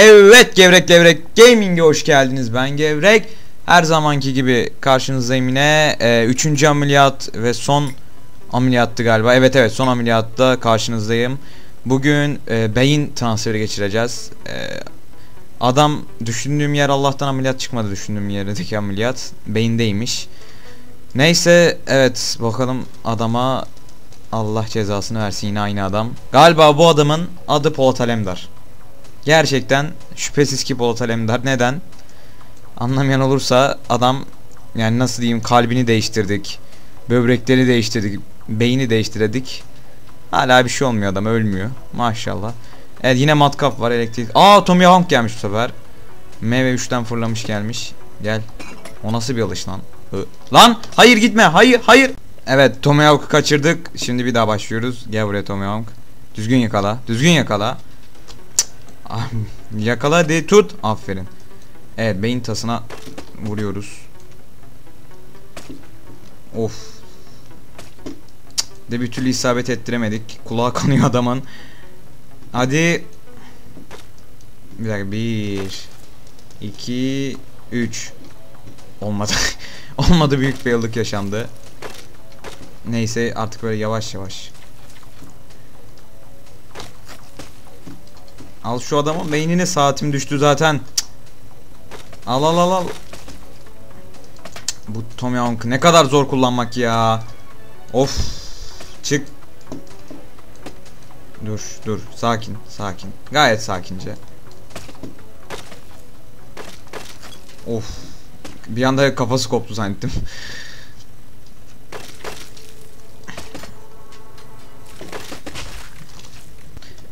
Evet Gevrek Gevrek Gaming'e hoş geldiniz. Ben Gevrek. Her zamanki gibi karşınızdayım yine. Ee, üçüncü ameliyat ve son ameliyattı galiba. Evet evet son ameliyatta karşınızdayım. Bugün e, beyin transferi geçireceğiz. E, adam düşündüğüm yer Allah'tan ameliyat çıkmadı düşündüğüm yerdeki ameliyat. Beyindeymiş. Neyse evet bakalım adama Allah cezasını versin yine aynı adam. Galiba bu adamın adı Polat Alemdar. Gerçekten şüphesiz ki Polat Alemdar. Neden? Anlamayan olursa adam yani nasıl diyeyim kalbini değiştirdik. Böbrekleri değiştirdik. Beyni değiştirdik. Hala bir şey olmuyor adam ölmüyor. Maşallah. Evet yine matkap var elektrik. Aa Tommy Hawk gelmiş bu sefer. MV3'ten fırlamış gelmiş. Gel. O nasıl bir alış lan? Hı. Lan hayır gitme. Hayır hayır. Evet Tommy Hawk'u kaçırdık. Şimdi bir daha başlıyoruz. Gel buraya Tommy Hawk. Düzgün yakala. Düzgün yakala. Ah, yakala de tut. Aferin. Evet beyin tasına vuruyoruz. Of. De bir türlü isabet ettiremedik. Kulağı kanıyor adamın. Hadi. Bir dakika. Bir. iki, Üç. Olmadı. Olmadı büyük bir yıllık yaşandı. Neyse artık böyle yavaş yavaş. Al şu adamın beynine saatim düştü zaten. Al al al al. Bu Tommy Hawk ne kadar zor kullanmak ya. Of. Çık. Dur dur sakin sakin. Gayet sakince. Of. Bir anda kafası koptu zannettim.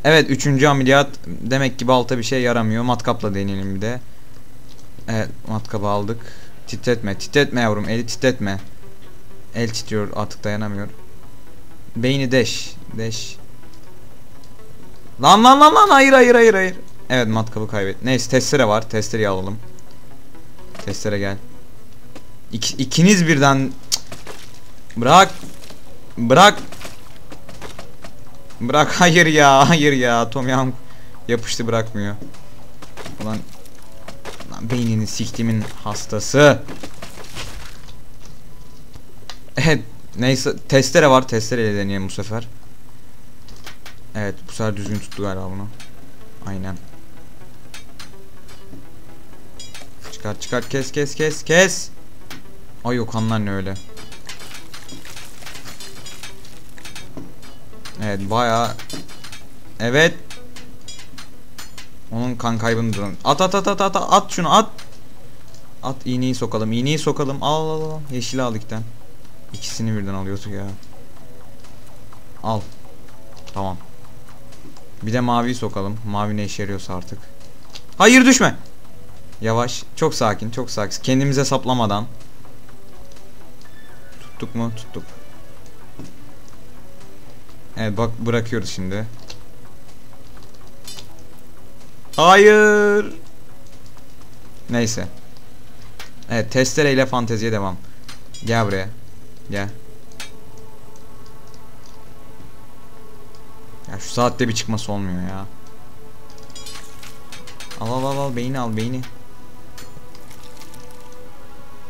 Evet üçüncü ameliyat demek ki balta bir şey yaramıyor. Matkapla deneyelim bir de. Evet matkabı aldık. Titretme titretme yavrum eli titretme. El titriyor artık dayanamıyor. Beyni deş. Deş. Lan lan lan lan hayır hayır hayır hayır. Evet matkabı kaybet. Neyse testere var. Testereyi alalım. Testere gel. İk, ikiniz birden Cık. Bırak. Bırak. Bırak hayır ya hayır ya Tom Young yapıştı bırakmıyor. Ulan lan beynini siktimin hastası. Evet neyse testere var testereyle deneyelim bu sefer. Evet bu sefer düzgün tuttu galiba bunu. Aynen. Çıkar çıkar kes kes kes kes. Ay yok kanlar ne öyle. Evet baya Evet. Onun kan kaybını durun At at at at at at şunu at. At iğneyi sokalım iğneyi sokalım. Al al al yeşili al ikten İkisini birden alıyorduk ya. Al. Tamam. Bir de maviyi sokalım. Mavi ne işe yarıyorsa artık. Hayır düşme. Yavaş. Çok sakin çok sakin. Kendimize saplamadan. Tuttuk mu? Tuttuk Evet bak bırakıyoruz şimdi. Hayır. Neyse. Evet testereyle fanteziye devam. Gel buraya. Gel. Ya şu saatte bir çıkması olmuyor ya. Al al al al beyni al beyni.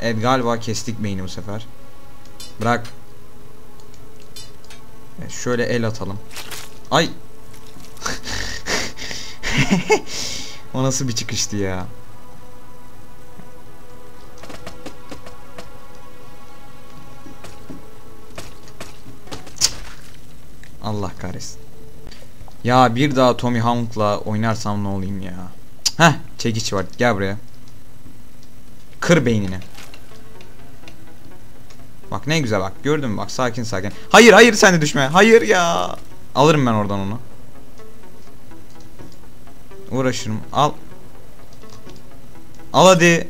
Evet galiba kestik beyni bu sefer. Bırak. Şöyle el atalım. Ay. o nasıl bir çıkıştı ya. Allah kahretsin. Ya bir daha Tommy Hawk'la oynarsam ne olayım ya. Heh çekiç var gel buraya. Kır beynini. Bak ne güzel bak gördün mü bak sakin sakin. Hayır hayır sen de düşme. Hayır ya. Alırım ben oradan onu. Uğraşırım. Al. Al hadi.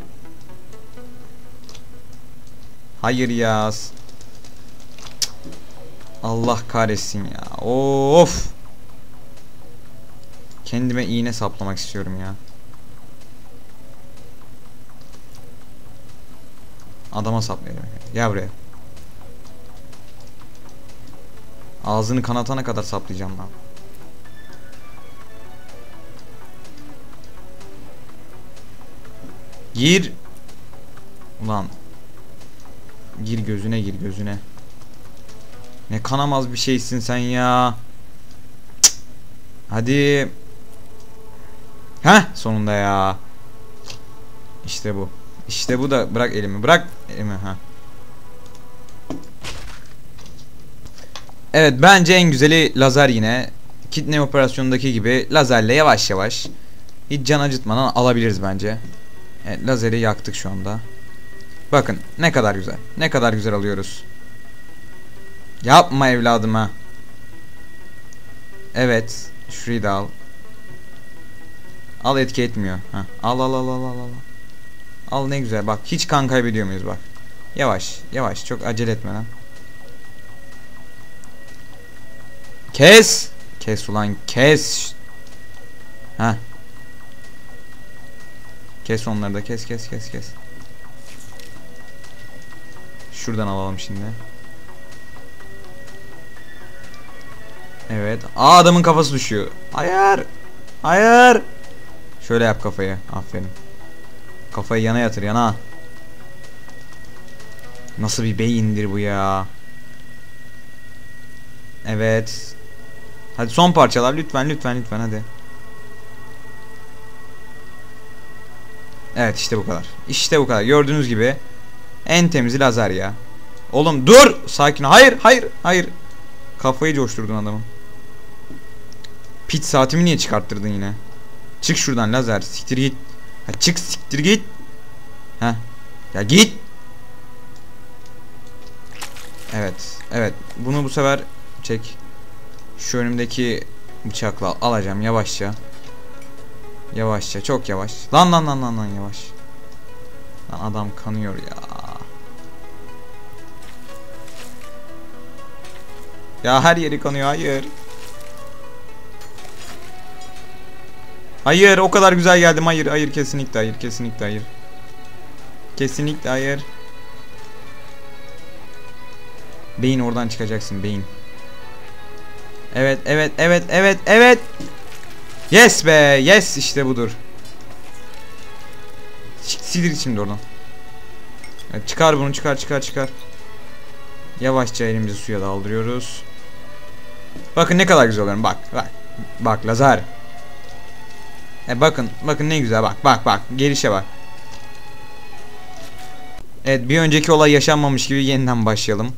Hayır ya. Allah kahretsin ya. Of. Kendime iğne saplamak istiyorum ya. Adama saplayalım. Gel buraya. Ağzını kanatana kadar saplayacağım lan. Gir. Ulan. Gir gözüne gir gözüne. Ne kanamaz bir şeysin sen ya. Cık. Hadi. Heh sonunda ya. İşte bu. İşte bu da bırak elimi. Bırak elimi ha. Evet bence en güzeli lazer yine. Kidney operasyonundaki gibi lazerle yavaş yavaş hiç can acıtmadan alabiliriz bence. Evet lazeri yaktık şu anda. Bakın ne kadar güzel. Ne kadar güzel alıyoruz. Yapma evladıma. Evet. Şurayı da al. Al etki etmiyor. Heh. Al al al al al al. Al ne güzel bak. Hiç kan kaybediyor muyuz bak. Yavaş yavaş çok acele etmeden. Kes. Kes ulan kes. Ha. Kes onları da kes kes kes kes. Şuradan alalım şimdi. Evet. Aa adamın kafası düşüyor. Hayır. Hayır. Şöyle yap kafayı. Aferin. Kafayı yana yatır yana. Nasıl bir beyindir bu ya. Evet. Hadi son parçalar lütfen lütfen lütfen hadi. Evet işte bu kadar. İşte bu kadar. Gördüğünüz gibi en temizi lazer ya. Oğlum dur! Sakin. Hayır, hayır, hayır. Kafayı coşturdun adamın. Pit saatimi niye çıkarttırdın yine? Çık şuradan lazer. Siktir git. Ha, çık siktir git. Ha. Ya git. Evet. Evet. Bunu bu sefer çek. Şu önümdeki bıçakla alacağım yavaşça. Yavaşça çok yavaş. Lan lan lan lan lan yavaş. Lan adam kanıyor ya. Ya her yeri kanıyor hayır. Hayır o kadar güzel geldim hayır hayır kesinlikle hayır kesinlikle hayır. Kesinlikle hayır. Beyin oradan çıkacaksın beyin. Evet evet evet evet evet. Yes be yes işte budur. Silir şimdi oradan. Evet, çıkar bunu çıkar çıkar çıkar. Yavaşça elimizi suya daldırıyoruz. Bakın ne kadar güzel oluyorum bak bak. Bak lazer. E bakın bakın ne güzel bak bak bak gelişe bak. Evet bir önceki olay yaşanmamış gibi yeniden başlayalım.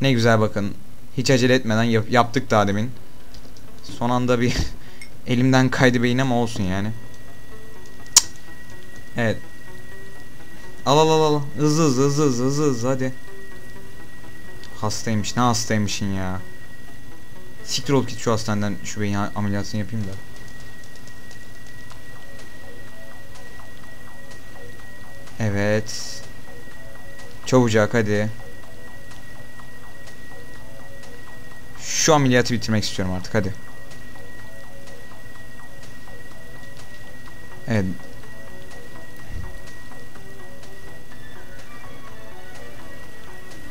Ne güzel bakın. Hiç acele etmeden yap yaptık daha demin. Son anda bir elimden kaydı beyin ama olsun yani. Evet. Al al al al. Hızlı hızlı hızlı hızlı hızlı hızlı hadi. Hastaymış. Ne hastaymışın ya. Siktir ol git şu hastaneden şu beyin ameliyatını yapayım da. Evet. Çabucak hadi. Şu ameliyatı bitirmek istiyorum artık hadi. Evet.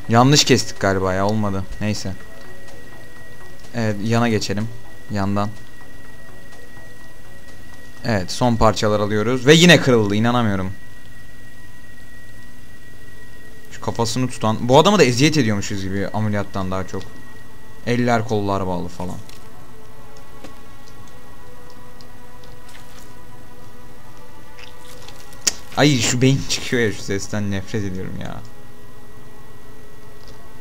Yanlış kestik galiba ya olmadı. Neyse. Evet yana geçelim. Yandan. Evet son parçalar alıyoruz. Ve yine kırıldı inanamıyorum. Şu kafasını tutan. Bu adamı da eziyet ediyormuşuz gibi ameliyattan daha çok. Eller kollar bağlı falan. Ay şu beyin çıkıyor ya şu sesten nefret ediyorum ya.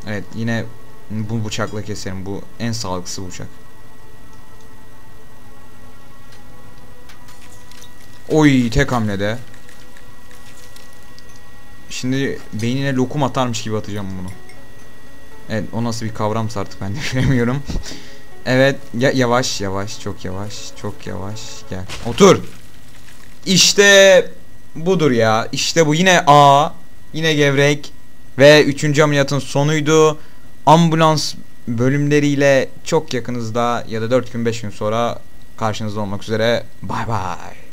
Evet yine bu bıçakla keserim. Bu en sağlıklısı bıçak. Oy tek hamlede. Şimdi beynine lokum atarmış gibi atacağım bunu. Evet o nasıl bir kavramsa artık ben de bilemiyorum. evet ya yavaş yavaş çok yavaş çok yavaş gel. Otur. İşte budur ya. İşte bu yine A. Yine gevrek. Ve 3. ameliyatın sonuydu. Ambulans bölümleriyle çok yakınızda ya da 4 gün 5 gün sonra karşınızda olmak üzere. Bay bay.